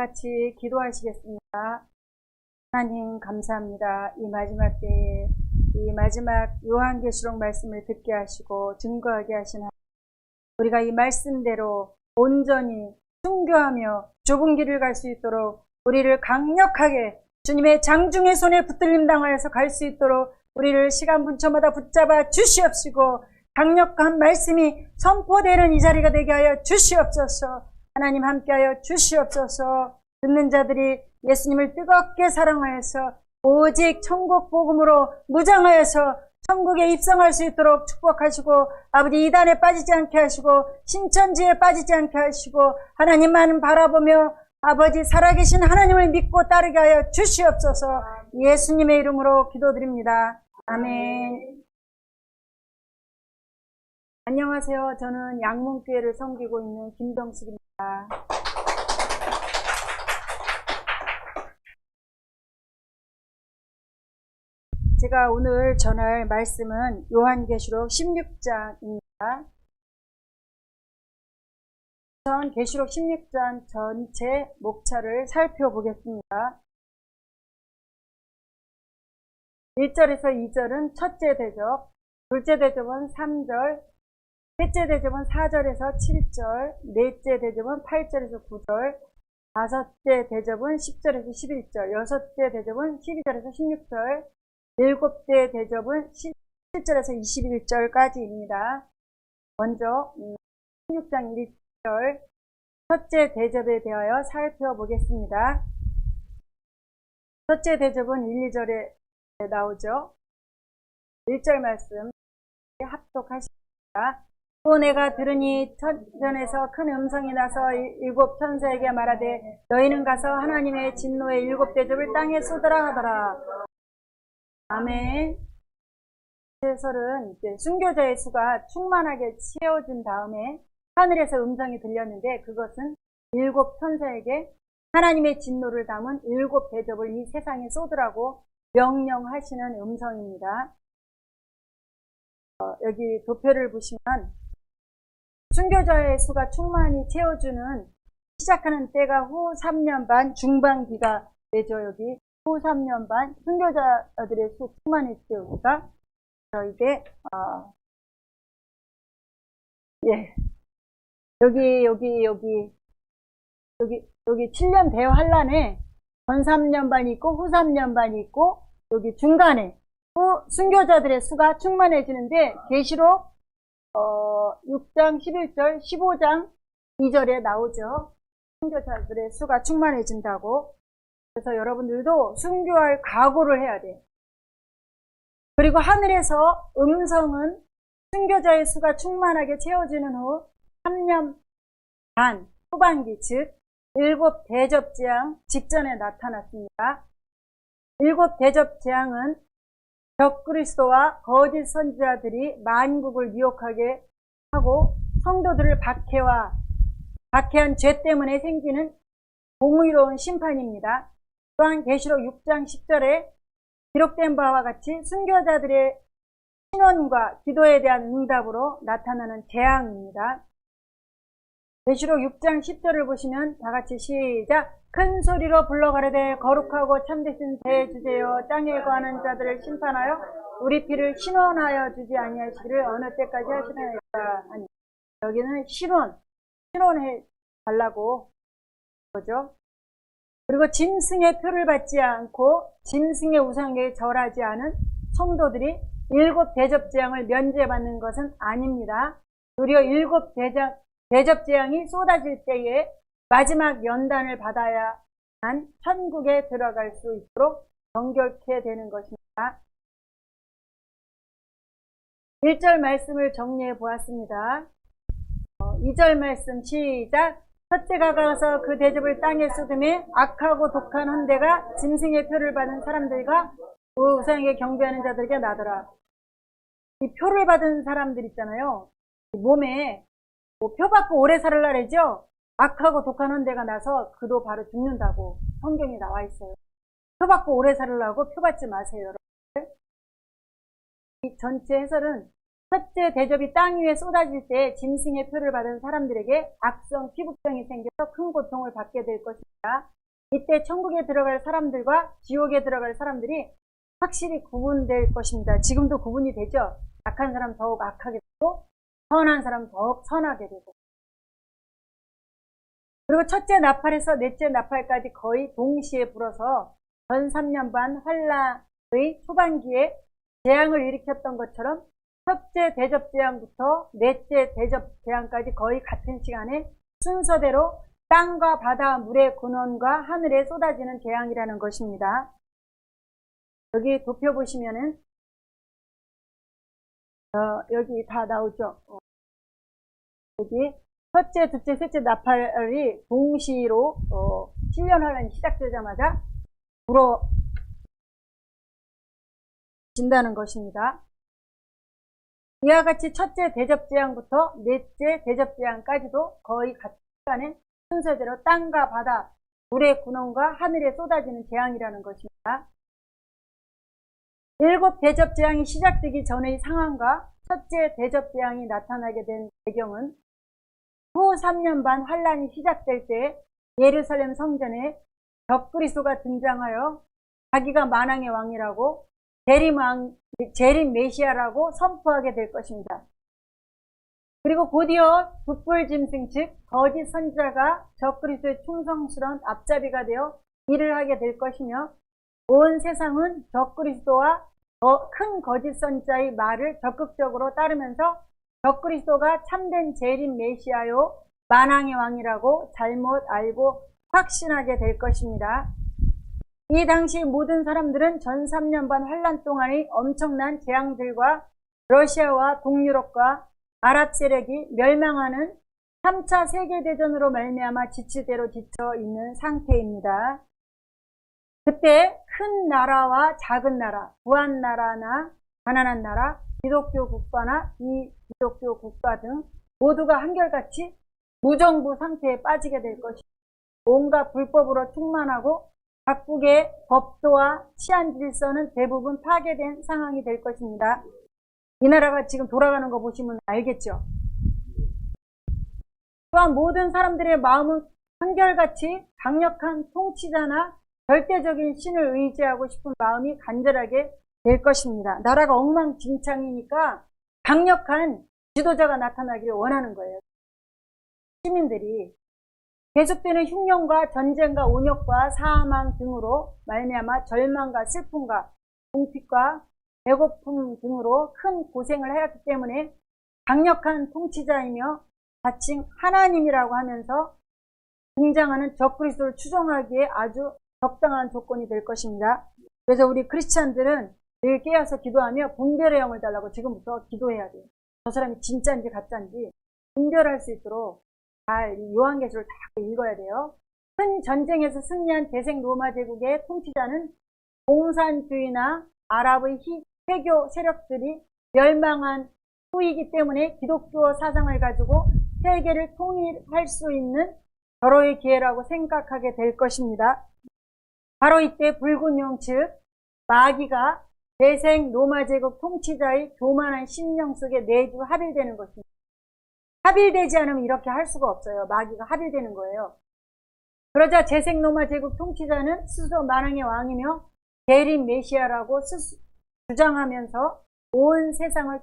같이 기도하시겠습니다. 하나님 감사합니다. 이 마지막 때에 이 마지막 요한계시록 말씀을 듣게 하시고 증거하게 하신 하나님. 우리가 이 말씀대로 온전히 순교하며 좁은 길을 갈 수 있도록 우리를 강력하게 주님의 장중의 손에 붙들림 당하여서 갈 수 있도록 우리를 시간 분초마다 붙잡아 주시옵시고 강력한 말씀이 선포되는 이 자리가 되게 하여 주시옵소서 하나님 함께하여 주시옵소서 듣는 자들이 예수님을 뜨겁게 사랑하여서 오직 천국 복음으로 무장하여서 천국에 입성할 수 있도록 축복하시고 아버지 이단에 빠지지 않게 하시고 신천지에 빠지지 않게 하시고 하나님만 바라보며 아버지 살아계신 하나님을 믿고 따르게 하여 주시옵소서 예수님의 이름으로 기도드립니다. 아멘. 안녕하세요. 저는 양문교회를 섬기고 있는 김동숙입니다. 제가 오늘 전할 말씀은 요한계시록 16장입니다. 우선 계시록 16장 전체 목차를 살펴보겠습니다. 1절에서 2절은 첫째 대접, 둘째 대접은 3절, 셋째 대접은 4절에서 7절, 넷째 대접은 8절에서 9절, 다섯째 대접은 10절에서 11절, 여섯째 대접은 12절에서 16절, 일곱째 대접은 17절에서 21절까지입니다. 먼저 16장 1절 첫째 대접에 대하여 살펴보겠습니다. 첫째 대접은 1, 2절에 나오죠. 1절 말씀 합독하십니다. 또 내가 들으니 천전에서 큰 음성이 나서 일곱 천사에게 말하되 너희는 가서 하나님의 진노의 일곱 대접을 땅에 쏟으라 하더라. 아멘. 해설은 이제 순교자의 수가 충만하게 채워진 다음에 하늘에서 음성이 들렸는데 그것은 일곱 천사에게 하나님의 진노를 담은 일곱 대접을 이 세상에 쏟으라고 명령하시는 음성입니다. 어, 여기 도표를 보시면 순교자의 수가 충만히 채워주는 시작하는 때가 후 3년 반 중반기가 되죠 여기. 후 3년 반 순교자들의 수 충만히 채우기가 이게 어, 예. 여기 여기 여기 여기 여기 7년 대환란에 전 3년 반이 있고 후 3년 반이 있고 여기 중간에 후 순교자들의 수가 충만해지는데 계시록 어, 6장 11절 15장 2절에 나오죠. 순교자들의 수가 충만해진다고. 그래서 여러분들도 순교할 각오를 해야 돼. 그리고 하늘에서 음성은 순교자의 수가 충만하게 채워지는 후 3년 반 후반기 즉 일곱 대접 재앙 직전에 나타났습니다. 일곱 대접 재앙은 적그리스도와 거짓 선지자들이 만국을 미혹하게 하고 성도들을 박해와 박해한 죄 때문에 생기는 공의로운 심판입니다. 또한 계시록 6장 10절에 기록된 바와 같이 순교자들의 신원과 기도에 대한 응답으로 나타나는 재앙입니다. 계시록 6장 10절을 보시면 다 같이 시작 큰 소리로 불러 가르되 거룩하고 참되신 대주제여 땅에 거하는 자들을 심판하여 우리 피를 신원하여 주지 아니하시기를 어느 때까지 하시나이까 아니 여기는 신원 신원해 달라고 거죠. 그리고 짐승의 표를 받지 않고 짐승의 우상에 절하지 않은 성도들이 일곱 대접 재앙을 면제받는 것은 아닙니다. 도리어 일곱 대접 대접 재앙이 쏟아질 때에 마지막 연단을 받아야 한 천국에 들어갈 수 있도록 정결케 되는 것입니다. 1절 말씀을 정리해 보았습니다. 2절 말씀 시작 첫째가 가서 그 대접을 땅에 쏟음에 악하고 독한 헌대가 짐승의 표를 받은 사람들과 그 우상에게 경배하는 자들에게 나더라. 이 표를 받은 사람들 있잖아요. 몸에 뭐 표 받고 오래 살을라 그러죠? 악하고 독한 헌대가 나서 그도 바로 죽는다고 성경이 나와 있어요. 표 받고 오래 살으려고 표 받지 마세요, 여러분. 이 전체 해설은 첫째 대접이 땅 위에 쏟아질 때 짐승의 표를 받은 사람들에게 악성 피부병이 생겨서 큰 고통을 받게 될 것입니다. 이때 천국에 들어갈 사람들과 지옥에 들어갈 사람들이 확실히 구분될 것입니다. 지금도 구분이 되죠. 악한 사람 더욱 악하게 되고 선한 사람 더욱 선하게 되고 그리고 첫째 나팔에서 넷째 나팔까지 거의 동시에 불어서 전 3년 반 환란의 초반기에 재앙을 일으켰던 것처럼 첫째 대접 재앙부터 넷째 대접 재앙까지 거의 같은 시간에 순서대로 땅과 바다, 물의 근원과 하늘에 쏟아지는 재앙이라는 것입니다. 여기 도표 보시면은 어, 여기 다 나오죠. 어, 여기 첫째, 둘째, 셋째 나팔이 동시로 어, 7년 환란이 시작되자마자 불어진다는 것입니다. 이와 같이 첫째 대접재앙부터 넷째 대접재앙까지도 거의 같은 시간에 순서대로 땅과 바다, 물의 군원과 하늘에 쏟아지는 재앙이라는 것입니다. 일곱 대접 재앙이 시작되기 전의 상황과 첫째 대접 재앙이 나타나게 된 배경은 후 3년 반 환란이 시작될 때 예루살렘 성전에 적그리스도가 등장하여 자기가 만왕의 왕이라고 재림 왕, 재림 메시아라고 선포하게 될 것입니다. 그리고 곧이어 북불 짐승 즉 거짓 선지자가 적그리스도의 충성스러운 앞잡이가 되어 일을 하게 될 것이며 온 세상은 적그리스도와 더 큰 거짓 선지자의 말을 적극적으로 따르면서 적그리스도가 참된 재림 메시아요 만왕의 왕이라고 잘못 알고 확신하게 될 것입니다. 이 당시 모든 사람들은 전 3년 반 환란 동안의 엄청난 재앙들과 러시아와 동유럽과 아랍 세력이 멸망하는 3차 세계대전으로 말미암아 지치대로 지쳐 있는 상태입니다. 그때 큰 나라와 작은 나라, 부한 나라나 가난한 나라, 기독교 국가나 비기독교 국가 등 모두가 한결같이 무정부 상태에 빠지게 될 것입니다. 온갖 불법으로 충만하고 각국의 법도와 치안 질서는 대부분 파괴된 상황이 될 것입니다. 이 나라가 지금 돌아가는 거 보시면 알겠죠. 또한 모든 사람들의 마음은 한결같이 강력한 통치자나 절대적인 신을 의지하고 싶은 마음이 간절하게 될 것입니다. 나라가 엉망진창이니까 강력한 지도자가 나타나기를 원하는 거예요. 시민들이 계속되는 흉년과 전쟁과 온역과 사망 등으로 말미암아 절망과 슬픔과 공핍과 배고픔 등으로 큰 고생을 해왔기 때문에 강력한 통치자이며 자칭 하나님이라고 하면서 등장하는 적그리스도를 추종하기에 아주 적당한 조건이 될 것입니다. 그래서 우리 크리스찬들은 늘 깨어서 기도하며 분별의 영을 달라고 지금부터 기도해야 돼요. 저 사람이 진짜인지 가짜인지 분별할 수 있도록 잘 요한계시를 다 읽어야 돼요. 큰 전쟁에서 승리한 대생 로마 제국의 통치자는 공산주의나 아랍의 회교 세력들이 멸망한 후이기 때문에 기독교 사상을 가지고 세계를 통일할 수 있는 절호의 기회라고 생각하게 될 것입니다. 바로 이때 붉은 용, 즉 마귀가 대생 로마 제국 통치자의 교만한 심령 속에 내주 합일되는 것입니다. 합일되지 않으면 이렇게 할 수가 없어요. 마귀가 합일되는 거예요. 그러자 재생 로마 제국 통치자는 스스로 만왕의 왕이며 대림 메시아라고 주장하면서 온 세상을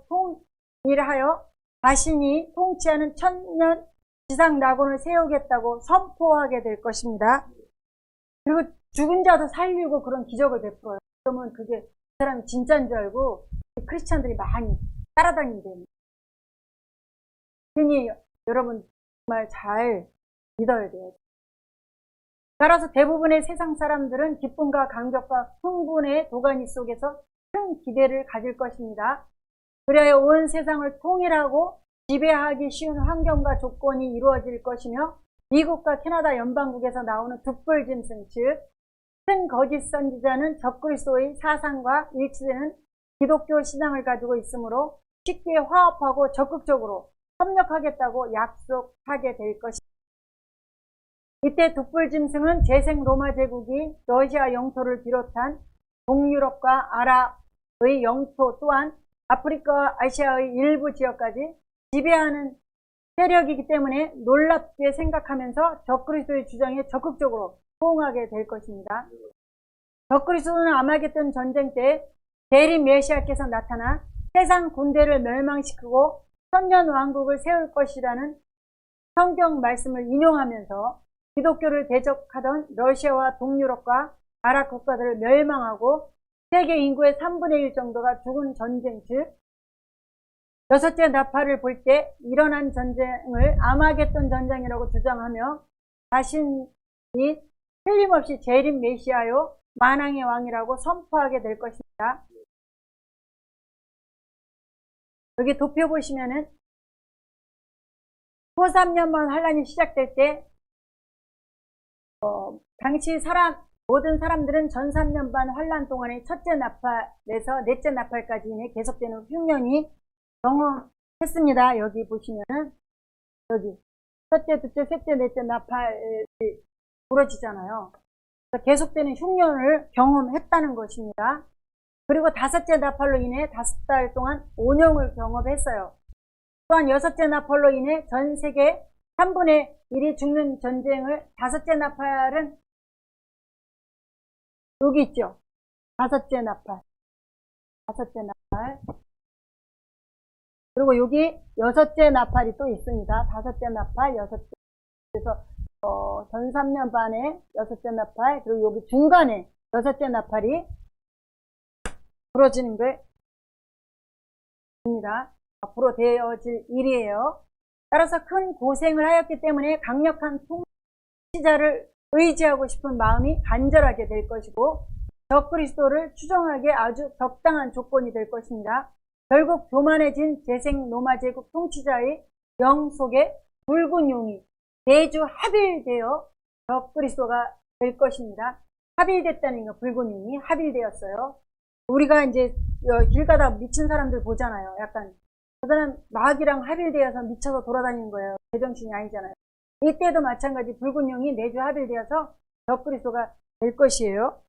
통일하여 자신이 통치하는 천년 지상 낙원을 세우겠다고 선포하게 될 것입니다. 그리고 죽은 자도 살리고 그런 기적을 베풀어요. 그러면 그게 그 사람이 진짜인 줄 알고 크리스찬들이 많이 따라다닌대요. 그러니 여러분 정말 잘 믿어야 돼요. 따라서 대부분의 세상 사람들은 기쁨과 감격과 흥분의 도가니 속에서 큰 기대를 가질 것입니다. 그래야 온 세상을 통일하고 지배하기 쉬운 환경과 조건이 이루어질 것이며 미국과 캐나다 연방국에서 나오는 득불짐승 즉 큰 거짓 선지자는 적그리스도의 사상과 일치되는 기독교 신앙을 가지고 있으므로 쉽게 화합하고 적극적으로 협력하겠다고 약속하게 될 것입니다. 이때 득불짐승은 재생 로마 제국이 러시아 영토를 비롯한 동유럽과 아랍의 영토 또한 아프리카, 아시아의 일부 지역까지 지배하는 세력이기 때문에 놀랍게 생각하면서 적그리스도의 주장에 적극적으로 호응하게 될 것입니다. 적그리스도는 아마겟돈 전쟁 때 대리 메시아께서 나타나 세상 군대를 멸망시키고 천년 왕국을 세울 것이라는 성경 말씀을 인용하면서 기독교를 대적하던 러시아와 동유럽과 아랍 국가들을 멸망하고 세계 인구의 3분의 1 정도가 죽은 전쟁 즉 여섯째 나팔을 볼 때 일어난 전쟁을 아마겟돈 전쟁이라고 주장하며 자신이 틀림없이 재림 메시아요 만왕의 왕이라고 선포하게 될 것입니다. 여기 도표 보시면은 후 3년만 환란이 시작될 때 어, 당시 사람 모든 사람들은 전 3년 반 환란 동안의 첫째 나팔에서 넷째 나팔까지 계속되는 흉년이 경험했습니다. 여기 보시면은 여기 첫째, 둘째, 셋째, 넷째 나팔이 부러지잖아요. 계속되는 흉년을 경험했다는 것입니다. 그리고 다섯째 나팔로 인해 다섯 달 동안 온영을 경험했어요. 또한 여섯째 나팔로 인해 전 세계 3분의 1이 죽는 전쟁을 다섯째 나팔은 여기 있죠. 다섯째 나팔. 다섯째 나팔. 그리고 여기 여섯째 나팔이 또 있습니다. 다섯째 나팔, 여섯째. 그래서 어, 전 3년 반에 여섯째 나팔, 그리고 여기 중간에 여섯째 나팔이 부러지는 것입니다. 앞으로 되어질 일이에요. 따라서 큰 고생을 하였기 때문에 강력한 통치자를 의지하고 싶은 마음이 간절하게 될 것이고 적그리스도를 추종하기에 아주 적당한 조건이 될 것입니다. 결국 교만해진 재생 로마 제국 통치자의 영 속에 붉은 용이 내주 합일되어 적그리스도가 될 것입니다. 합일됐다는 거 붉은 용이 합일되었어요. 우리가 이제 길 가다 미친 사람들 보잖아요. 약간 그 사람 마귀랑 합일되어서 미쳐서 돌아다니는 거예요. 제정신이 아니잖아요. 이때도 마찬가지 붉은 용이 내주 합일되어서 적그리스도가 될 것이에요.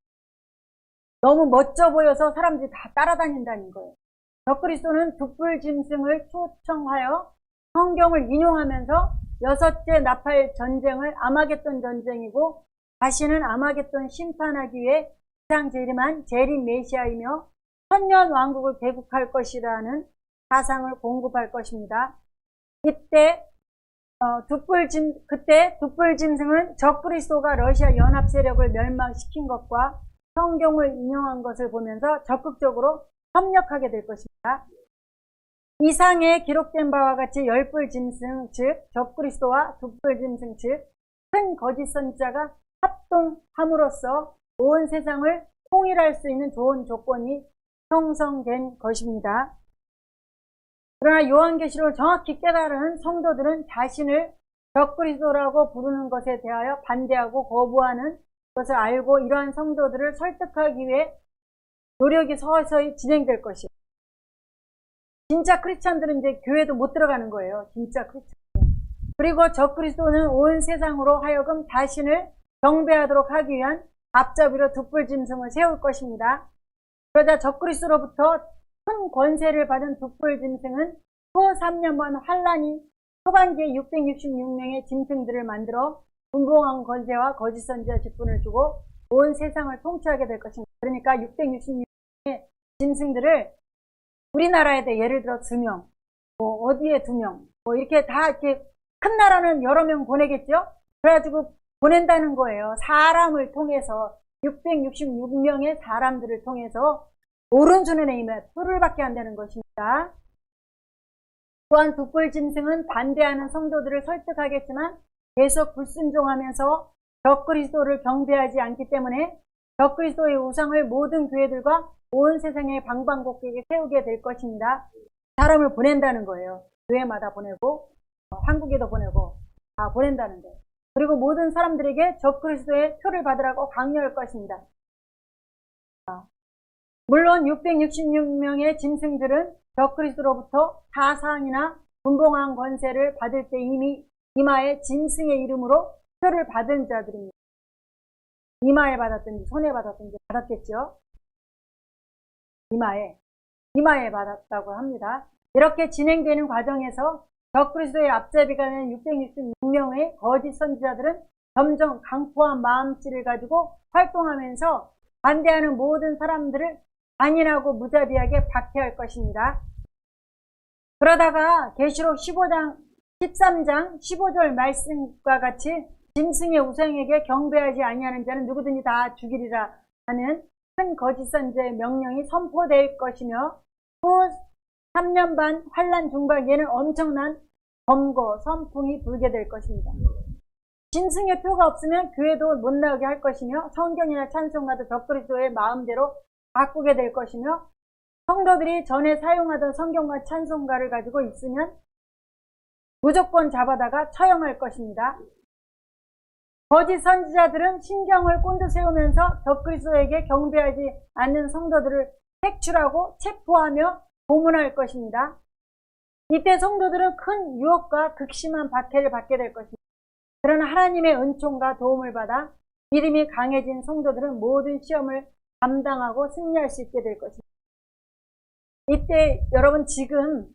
너무 멋져 보여서 사람들이 다 따라다닌다는 거예요. 적그리스도는 둑불 짐승을 초청하여 성경을 인용하면서 여섯째 나팔 전쟁을 아마겟돈 전쟁이고 다시는 아마겟돈 심판하기 위해 세상 재림한 재림 메시아이며 천년 왕국을 개국할 것이라는 사상을 공급할 것입니다. 이때 어, 둑불짐 그때 둑불 짐승은 적그리스도가 러시아 연합 세력을 멸망시킨 것과 성경을 인용한 것을 보면서 적극적으로 협력하게 될 것입니다. 이상에 기록된 바와 같이 열불 짐승 즉 적그리스도와 둑불짐승 즉 큰 거짓 선자가 합동함으로써 온 세상을 통일할 수 있는 좋은 조건이 형성된 것입니다. 그러나 요한계시록을 정확히 깨달은 성도들은 자신을 적그리스도라고 부르는 것에 대하여 반대하고 거부하는 것을 알고 이러한 성도들을 설득하기 위해 노력이 서서히 진행될 것이에요. 진짜 크리스찬들은 이제 교회도 못 들어가는 거예요. 진짜 크리스찬. 그리고 적그리스도는 온 세상으로 하여금 자신을 경배하도록 하기 위한 앞잡이로 둑불짐승을 세울 것입니다. 그러자 적그리스도로부터 큰 권세를 받은 둑불짐승은 후 3년만 환란이 후반기에 666명의 짐승들을 만들어 분봉한 권세와 거짓 선지자 직분을 주고 온 세상을 통치하게 될 것입니다. 그러니까 666명의 짐승들을 우리나라에도 예를 들어 두 명, 뭐 어디에 두 명, 뭐 이렇게 다 이렇게 큰 나라는 여러 명 보내겠죠? 그래가지고 보낸다는 거예요. 사람을 통해서 666명의 사람들을 통해서 오른손에 힘에 풀을 받게 한다는 것입니다. 또한 둑불짐승은 반대하는 성도들을 설득하겠지만 계속 불순종하면서 적그리스도를 경배하지 않기 때문에 적그리스도의 우상을 모든 교회들과 온 세상의 방방곡곡에 세우게 될 것입니다. 사람을 보낸다는 거예요. 교회마다 보내고 어, 한국에도 보내고 다 보낸다는 거예요. 그리고 모든 사람들에게 적그리스도의 표를 받으라고 강요할 것입니다. 물론 666명의 짐승들은 적그리스도로부터 사상이나 분봉한 권세를 받을 때 이미 이마에 짐승의 이름으로 표를 받은 자들입니다. 이마에 받았든지 손에 받았든지 받았겠죠. 이마에 이마에 받았다고 합니다. 이렇게 진행되는 과정에서 적그리스도의 앞잡이가 된 666명의 거짓 선지자들은 점점 강포한 마음씨를 가지고 활동하면서 반대하는 모든 사람들을 잔인하고 무자비하게 박해할 것입니다. 그러다가 계시록 15장 13장 15절 말씀과 같이 짐승의 우상에게 경배하지 아니하는 자는 누구든지 다 죽이리라 하는 큰 거짓 선지의 명령이 선포될 것이며 후 3년 반 환란 중반기에는 엄청난 검거 선풍이 불게 될 것입니다. 짐승의 표가 없으면 교회도 못 나오게 할 것이며 성경이나 찬송가도 적그리스도의 마음대로 바꾸게 될 것이며 성도들이 전에 사용하던 성경과 찬송가를 가지고 있으면 무조건 잡아다가 처형할 것입니다. 거짓 선지자들은 신경을 꼰두세우면서 적그리스도에게 경배하지 않는 성도들을 색출하고 체포하며 고문할 것입니다. 이때 성도들은 큰 유혹과 극심한 박해를 받게 될 것입니다. 그러나 하나님의 은총과 도움을 받아 믿음이 강해진 성도들은 모든 시험을 감당하고 승리할 수 있게 될 것입니다. 이때 여러분 지금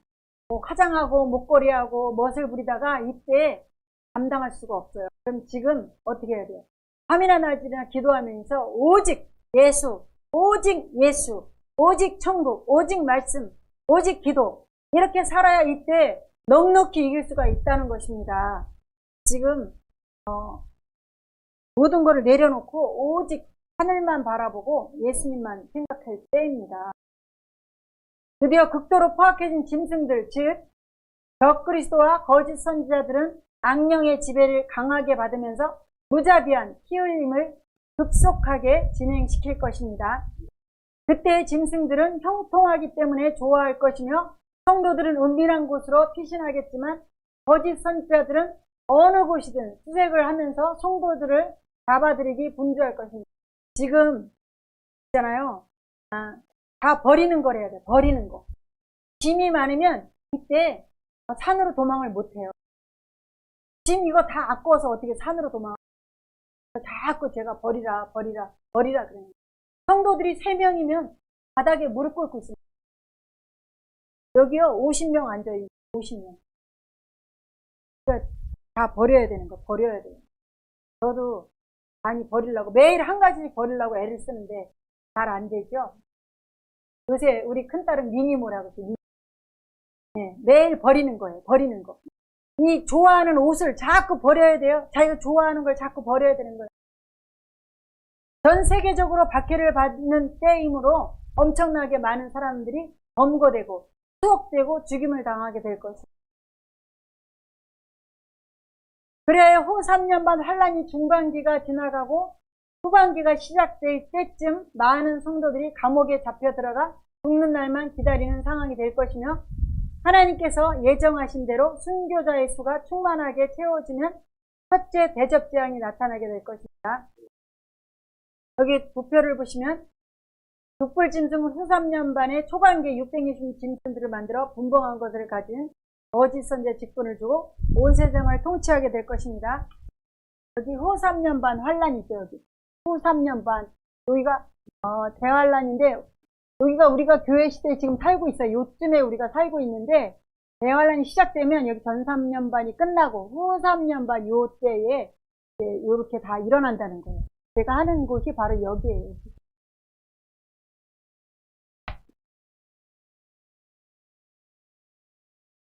뭐 화장하고 목걸이하고 멋을 부리다가 이때 감당할 수가 없어요. 그럼 지금 어떻게 해야 돼요? 밤이나 낮이나 기도하면서 오직 예수, 오직 예수, 오직 천국, 오직 말씀, 오직 기도 이렇게 살아야 이때 넉넉히 이길 수가 있다는 것입니다. 지금 어, 모든 것을 내려놓고 오직 하늘만 바라보고 예수님만 생각할 때입니다. 드디어 극도로 포악해진 짐승들, 즉 적 그리스도와 거짓 선지자들은 악령의 지배를 강하게 받으면서 무자비한 피 흘림을 급속하게 진행시킬 것입니다. 그때의 짐승들은 형통하기 때문에 좋아할 것이며 성도들은 은밀한 곳으로 피신하겠지만 거짓 선지자들은 어느 곳이든 수색을 하면서 성도들을 잡아들이기 분주할 것입니다. 지금 있잖아요. 아, 다 버리는 거래야 돼. 버리는 거. 짐이 많으면 이때 산으로 도망을 못 해요. 짐 이거 다 아까워서 어떻게 산으로 도망? 자꾸 제가 버리라, 버리라, 버리라 그래요. 성도들이 3명이면 바닥에 무릎 꿇고 있습니다. 여기요, 50명 앉아있는 50명. 그러니까 다 버려야 되는 거, 버려야 돼요. 저도 많이 버리려고, 매일 한 가지씩 버리려고 애를 쓰는데 잘 안 되죠? 요새 우리 큰딸은 미니모라고 해요. 네, 매일 버리는 거예요. 버리는 거. 이 좋아하는 옷을 자꾸 버려야 돼요. 자기가 좋아하는 걸 자꾸 버려야 되는 거예요. 전 세계적으로 박해를 받는 때이므로 엄청나게 많은 사람들이 검거되고 수옥되고 죽임을 당하게 될 것입니다. 그래야 후 3년 반 환란이 중반기가 지나가고 후반기가 시작될 때쯤 많은 성도들이 감옥에 잡혀 들어가 죽는 날만 기다리는 상황이 될 것이며 하나님께서 예정하신 대로 순교자의 수가 충만하게 채워지면 첫째 대접 재앙이 나타나게 될 것입니다. 여기 부표를 보시면 독불 짐승은 후 3년 반에 초반기에 620 짐승들을 만들어 분봉한 것을 가진 거짓 선제 직분을 주고 온 세상을 통치하게 될 것입니다. 여기 후 3년 반 환란이죠. 여기 후 3년 반 여기가 어, 대환란인데 여기가 우리가 교회 시대에 지금 살고 있어요. 요쯤에 우리가 살고 있는데 대환란이 시작되면 여기 전 3년 반이 끝나고 후 3년 반 요때에 이렇게 다 일어난다는 거예요. 제가 하는 곳이 바로 여기에요.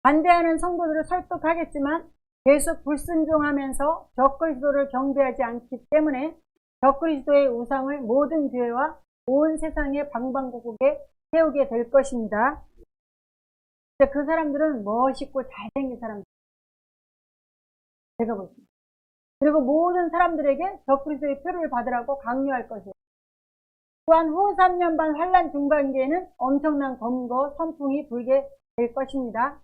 반대하는 성도들을 설득하겠지만 계속 불순종하면서 적그리스도를 경배하지 않기 때문에 적그리스도의 우상을 모든 교회와 온 세상의 방방곡곡에 세우게 될 것입니다. 그 사람들은 멋있고 잘생긴 사람들. 제가 보십니다. 그리고 모든 사람들에게 적그리스도의 표를 받으라고 강요할 것이에요. 또한 후 3년 반 환란 중반기에는 엄청난 검거, 선풍이 불게 될 것입니다.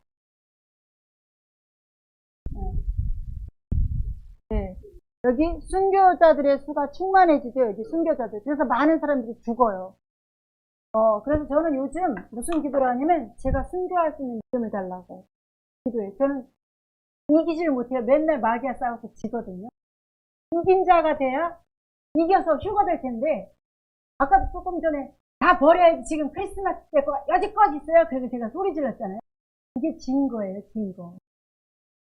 네. 여기 순교자들의 수가 충만해지죠. 여기 순교자들. 그래서 많은 사람들이 죽어요. 어, 그래서 저는 요즘 무슨 기도를 하냐면 제가 순교할 수 있는 믿음을 달라고 기도해요. 저는 이기지를 못해요. 맨날 마귀와 싸워서 지거든요. 이긴 자가 돼야 이겨서 휴가 될 텐데 아까도 조금 전에 다 버려야지 지금 크리스마스 때 거 여지껏 있어요. 그래서 제가 소리 질렀잖아요. 이게 증거예요, 증거.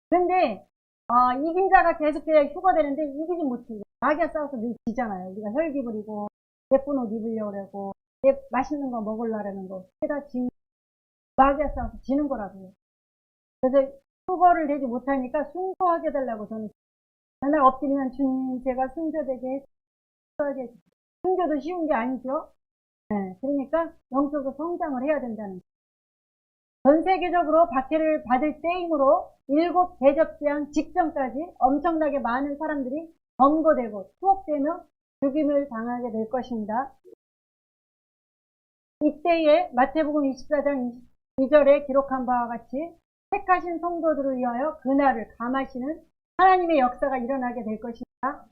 근데 어, 이긴 자가 계속해야 휴거되는데 이기지 못해요. 마귀가 싸워서 늘 지잖아요. 우리가 혈기 부리고 예쁜 옷 입으려고 그러고 예, 맛있는 거 먹으려는 거 그게 다 진, 마귀가 싸워서 지는 거라고요. 그래서 휴거를 되지 못하니까 순서하게 해달라고 저는 맨날 엎드리면 주님 제가 순교되게 해주세요. 순교도 쉬운 게 아니죠. 네, 그러니까 영적으로 성장을 해야 된다는 거예요. 전 세계적으로 박해를 받을 때이므로 일곱 대접재앙 직전까지 엄청나게 많은 사람들이 검거되고 투옥되며 죽임을 당하게 될 것입니다. 이때에 마태복음 24장 22절에 기록한 바와 같이 택하신 성도들을 위하여 그날을 감하시는 하나님의 역사가 일어나게 될 것입니다.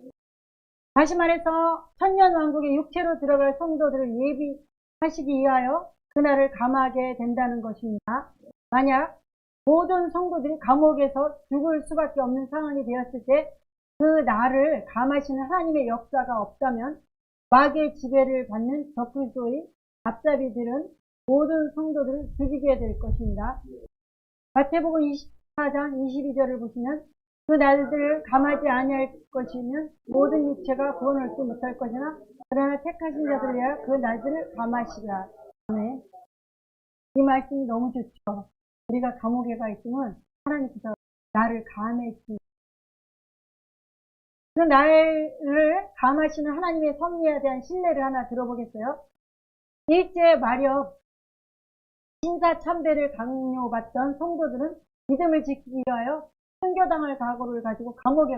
다시 말해서 천년 왕국의 육체로 들어갈 성도들을 예비하시기 위하여 그날을 감하게 된다는 것입니다. 만약 모든 성도들이 감옥에서 죽을 수밖에 없는 상황이 되었을 때그 날을 감하시는 하나님의 역사가 없다면 마귀의 지배를 받는 적그리스도의 앞잡이들은 모든 성도들을 죽이게 될 것입니다. 마태복음 24장 22절을 보시면 그 날들을 감하지 아니할 것이면 모든 육체가 구원을 얻지 못할 것이나 그러나 택하신 위하여 그 날들을 감하시라. 아멘. 이 말씀이 너무 좋죠. 우리가 감옥에 가 있으면 하나님께서 나를 감해 주 그 나를 감하시는 하나님의 섭리에 대한 신뢰를 하나 들어보겠어요. 일제 마력 신사 참배를 강요받던 성도들은 믿음을 지키기 위하여 순교당할 각오를 가지고 감옥에.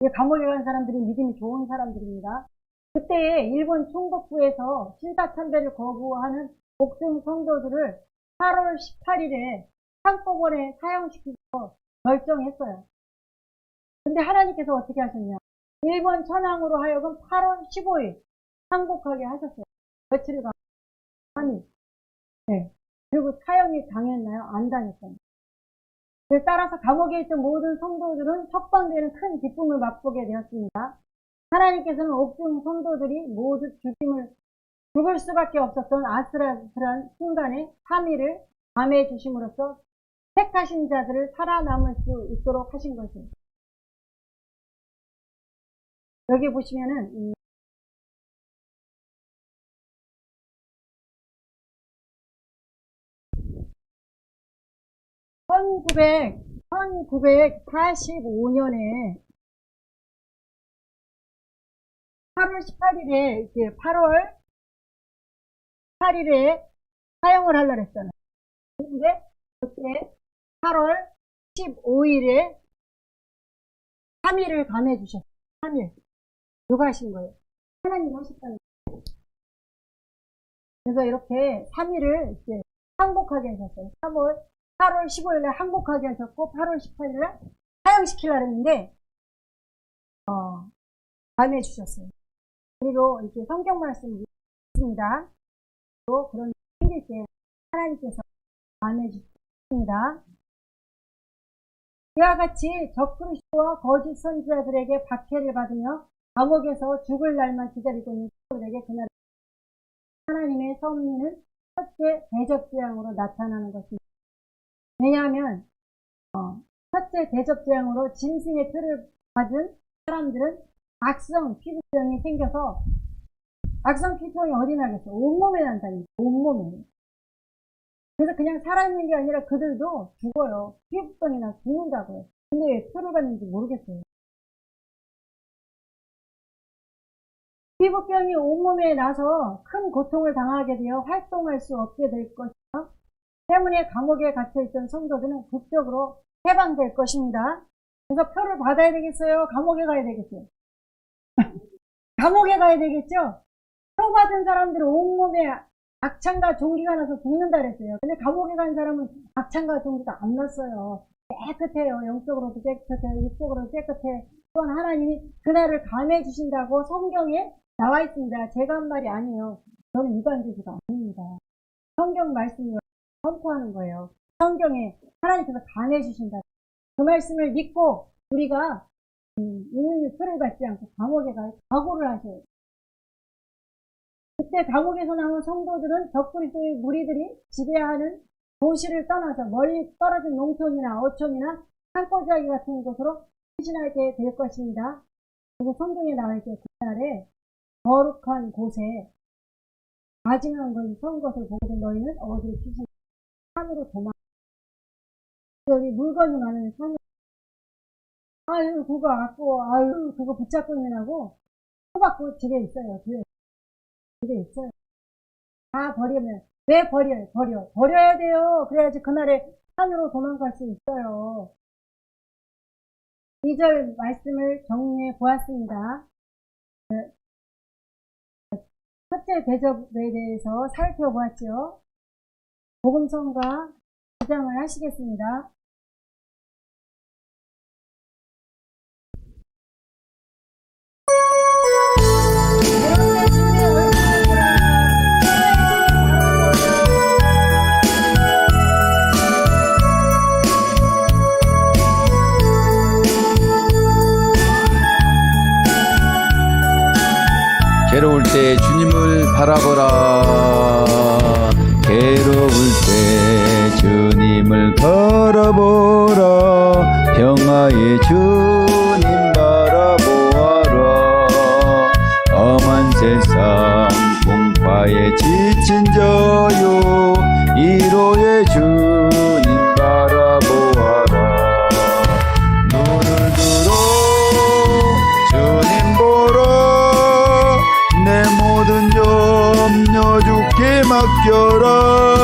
이 감옥에 간 사람들이 믿음이 좋은 사람들입니다. 그때에 일본 총독부에서 신사 참배를 거부하는 복중 성도들을 8월 18일에 한꺼번에 사형시키고 결정했어요. 근데 하나님께서 어떻게 하셨냐? 일본 천황으로 하여금 8월 15일 항복하게 하셨어요. 며칠간 3일. 네. 그리고 사형이 당했나요? 안 당했어요. 그에 따라서 감옥에 있던 모든 성도들은 석방되는 큰 기쁨을 맛보게 되었습니다. 하나님께서는 옥중 성도들이 모두 죽임을 죽을 수밖에 없었던 아슬아슬한 순간에 3일을 감해 주심으로써 택하신 자들을 살아남을 수 있도록 하신 것입니다. 여기 보시면은 이 1900, 1945년에 8월 18일에 이제 8월 8일에 사용을 하려고 했잖아요. 근데 그때 8월 15일에 3일을 감해 주셨어요. 3일. 누가 하신 거예요? 하나님 하셨다는 거예요. 그래서 이렇게 3일을 이제 항복하게 하셨어요. 3월, 8월 15일에 항복하게 하셨고, 8월 18일에 사형시키려고 했는데, 어, 감해 주셨어요. 그리고 이렇게 성경 말씀이 있습니다. 또 그런 생길 때 하나님께서 감해 주셨습니다. 이와 같이 적그리스도와 거짓 선지자들에게 박해를 받으며 감옥에서 죽을 날만 기다리고 있는 성도들에게 그날 하나님의 섭리는 첫째 대접재앙으로 나타나는 것입니다. 왜냐하면 어, 첫째 대접재앙으로 짐승의 틀을 받은 사람들은 악성 피부병이 생겨서 악성 피부병이 어디 나겠어? 온몸에 난다니까 온몸에 그래서 그냥 살아있는 게 아니라 그들도 죽어요 피부병이 나 죽는다고요 근데 왜 표를 받는지 모르겠어요 피부병이 온몸에 나서 큰 고통을 당하게 되어 활동할 수 없게 될 것이며 때문에 감옥에 갇혀있던 성도들은 극적으로 해방될 것입니다. 그래서 표를 받아야 되겠어요? 감옥에 가야 되겠어요? 감옥에 가야 되겠죠? 표 받은 사람들은 온몸에 악창과 종기가 나서 죽는다 그랬어요. 근데 감옥에 간 사람은 악창과 종기가 안 났어요. 깨끗해요. 영적으로도 깨끗해요. 육적으로도 깨끗해. 또한 하나님이 그날을 감해 주신다고 성경에 나와 있습니다. 제가 한 말이 아니에요. 저는 이관주지가 아닙니다. 성경 말씀을 선포하는 거예요. 성경에 하나님께서 감해 주신다. 그 말씀을 믿고 우리가 음, 있는 표를 받지 않고 감옥에 갈 각오를 하셔요. 그때 감옥에서 나온 성도들은 적그리스도의 무리들이 지배하는 도시를 떠나서 멀리 떨어진 농촌이나 어촌이나 산골짜기 같은 곳으로 헌신하게 될 것입니다. 그리고 성경에 나와 있죠. 그날에 거룩한 곳에 마지막한 것이 선 것을 보거든 너희는 어디로 치신 산으로 도망. 여기 물건이 많은 산으로. 아유 그거 아까워. 아유 그거 붙잡고 있느라고. 소박고 집에 있어요 집에 집에 있어요. 다 버리면 왜 버려요? 버려. 버려야 돼요. 그래야지 그날에 산으로 도망갈 수 있어요. 2절 말씀을 정리해 보았습니다. 네. 첫째 대접에 대해서 살펴보았죠. 복음성과 주장을 하시겠습니다 때 주님을 바라보라. 괴로울 때 주님을 바라보라 평화의 주님 바라보아라. 엄한 세상 공파에 지친 자 주께 맡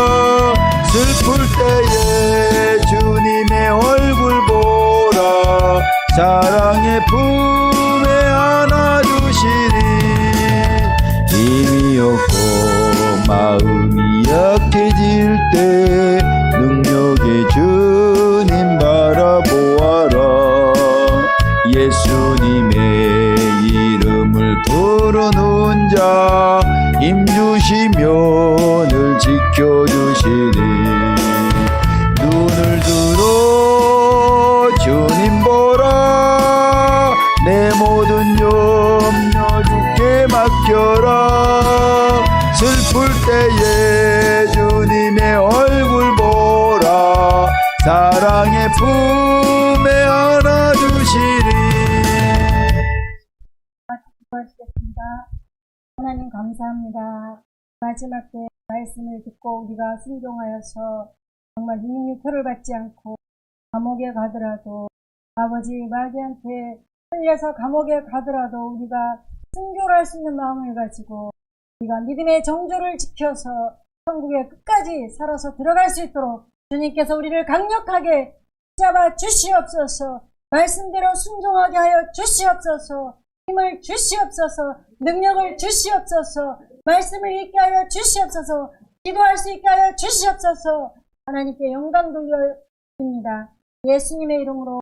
사랑의 품에 안아주시리 기도하시겠습니다. 하나님 감사합니다. 마지막 때 말씀을 듣고 우리가 순종하여서 정말 육육표를 받지 않고 감옥에 가더라도 아버지 마귀한테 끌려서 감옥에 가더라도 우리가 순교를 할 수 있는 마음을 가지고 우리가 믿음의 정조를 지켜서 천국에 끝까지 살아서 들어갈 수 있도록 주님께서 우리를 강력하게 잡아 주시옵소서 말씀대로 순종하게 하여 주시옵소서 힘을 주시옵소서 능력을 주시옵소서 말씀을 읽게 하여 주시옵소서 기도할 수 있게 하여 주시옵소서. 하나님께 영광 돌려드립니다. 예수님의 이름으로